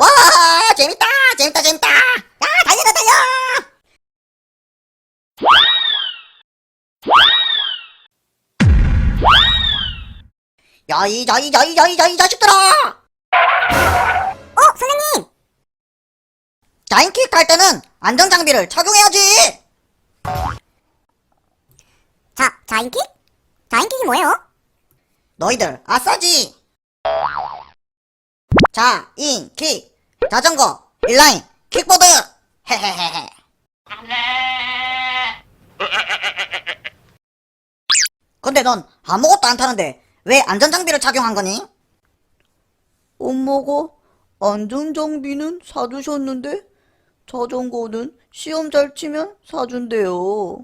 와 재밌다 재밌다 재밌다 야 달려라 달려 야이 야이 야이 야이 야이 자식들아 어, 선생님! 자인킥 할 때는 안전장비를 착용해야지 자, 자인킥? 자인킥이 뭐예요? 너희들 아싸지 자 인 킥 자전거 인라인 킥보드 헤헤헤헤 근데 넌 아무것도 안 타는데 왜 안전장비를 착용한 거니? 엄마가 안전장비는 사주셨는데 자전거는 시험 잘 치면 사준대요.